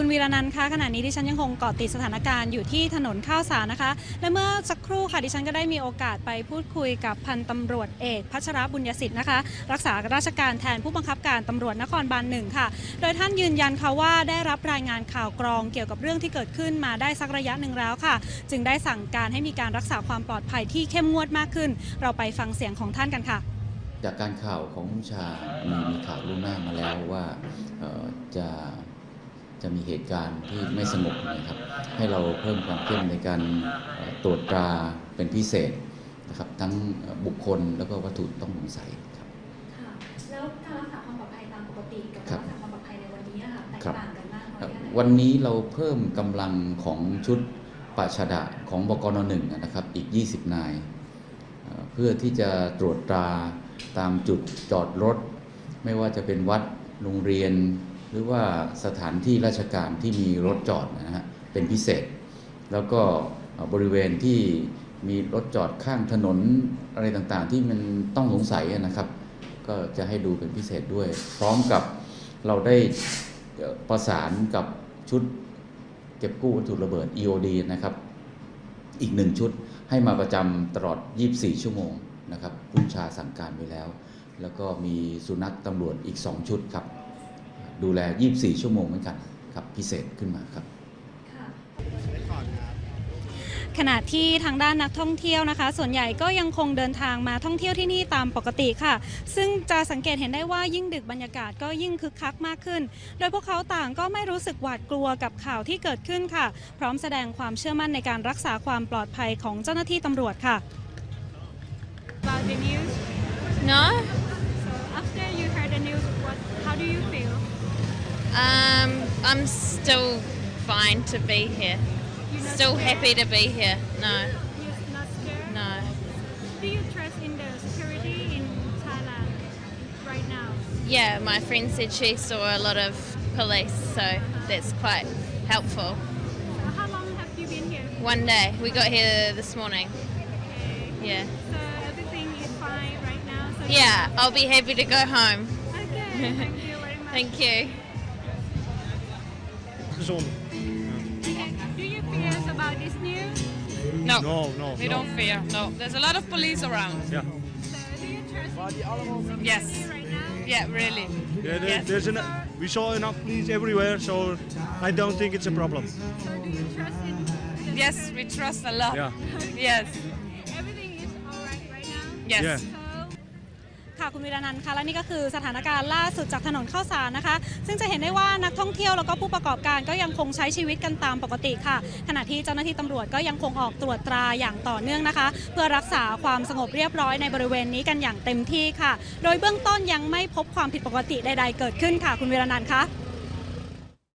คุณวีรนันท์คะขณะนี้ดิฉันยังคงเกาะติดสถานการณ์อยู่ที่ถนนข้าวสารนะคะ และเมื่อสักครู่ค่ะดิฉันก็ได้มีโอกาสไปพูดคุยกับพันตำรวจเอกพัชรบุญยสิทธิ์นะคะ รักษาราชการแทนผู้บังคับการตำรวจนครบาลหนึ่งค่ะ โดยท่านยืนยันค่ะว่าได้รับรายงานข่าวกรองเกี่ยวกับเรื่องที่เกิดขึ้นมาได้สักระยะหนึ่งแล้วค่ะ จึงได้สั่งการให้มีการรักษาความปลอดภัยที่เข้มงวดมากขึ้น เราไปฟังเสียงของท่านกันค่ะจากการข่าวของผู้ชามีมีข่าวล่วงหน้ามาแล้วว่าจะ จะมีเหตุการณ์ที่ไม่สงบนะครับ ให้เราเพิ่มความเข้มในการเอ่อตรวจตราเป็นพิเศษนะครับ ทั้งเอ่อบุคคลแล้วก็วัตถุต้องสงสัยครับค่ะแล้วการรักษาความปลอดภัยตามปกติกับครักาบรรักษาความปลอดภัยในวันนี้อะค่ะแตกครับต่างกันมากน้อยเอ่อแค่ไหนวันนี้เราเพิ่มกำลังของชุดปราชดะของบกนหนึ่งนะครับอีก 20 นายเอ่อเพื่อที่จะตรวจตราตามจุดจอดรถ ไม่ว่าจะเป็นวัดโรงเรียน หรือว่าสถานที่ราชการที่มีรถจอดนะฮะเป็นพิเศษ แล้วก็บริเวณที่มีรถจอดข้างถนนอะไรต่างๆ ที่มันต้องสงสัยนะครับ ก็จะให้ดูเป็นพิเศษด้วย พร้อมกับเราได้ประสานกับชุดเก็บกู้วัตถุระเบิด EOD นะครับ อีกหนึ่งชุดให้มาประจำตลอด 24 ชั่วโมงนะครับผู้ชาสั่งการไว้แล้ว แล้วก็มีสุนัขตำรวจอีก 2 ชุดครับ ดูแล 24 ชั่วโมงเหมือนกันครับพิเศษขึ้นมาครับ ขณะที่ทางด้านนักท่องเที่ยวนะคะ ส่วนใหญ่ก็ยังคงเดินทางมาท่องเที่ยวที่นี่ตามปกติค่ะ ซึ่งจะสังเกตเห็นได้ว่ายิ่งดึกบรรยากาศก็ยิ่งคึกคักมากขึ้น โดยพวกเขาต่างก็ไม่รู้สึกหวาดกลัวกับข่าวที่เกิดขึ้นค่ะ พร้อมแสดงความเชื่อมั่นในการรักษาความปลอดภัยของเจ้าหน้าที่ตำรวจค่ะ about the news. No, um, I'm still fine to be here. Still scared? happy to be here. No, You're not scared. no. Do you trust in the security in Thailand right now? Yeah, my friend said she saw a lot of police, so that's quite helpful. So how long have you been here? One day, we got here this morning. Okay. Yeah. So everything is fine right now. So Yeah, I'll be happy to go home. Okay. Thank you very much. Thank you. Gezond. Okay. Do you fear about this news? No, No, no. we no. don't fear. No, there's a lot of police around. Yeah. So do you trust Yes. right now? Yeah, really. Yeah, there, Yes. there's an, we saw enough police everywhere, so I don't think it's a problem. So do you trust in Yes, we trust a lot. Yeah. Yes. Everything is alright right now? Yes. Yeah. ค่ะคุณวีรนันท์คะและนี่ก็คือสถานการณ์ล่าสุดจากถนนข้าวสารนะคะ ซึ่งจะเห็นได้ว่านักท่องเที่ยวแล้วก็ผู้ประกอบการก็ยังคงใช้ชีวิตกันตามปกติค่ะ ขณะที่เจ้าหน้าที่ตำรวจก็ยังคงออกตรวจตราอย่างต่อเนื่องนะคะ เพื่อรักษาความสงบเรียบร้อยในบริเวณนี้กันอย่างเต็มที่ค่ะ โดยเบื้องต้นยังไม่พบความผิดปกติใด ๆ เกิดขึ้นค่ะ คุณวีรนันท์คะ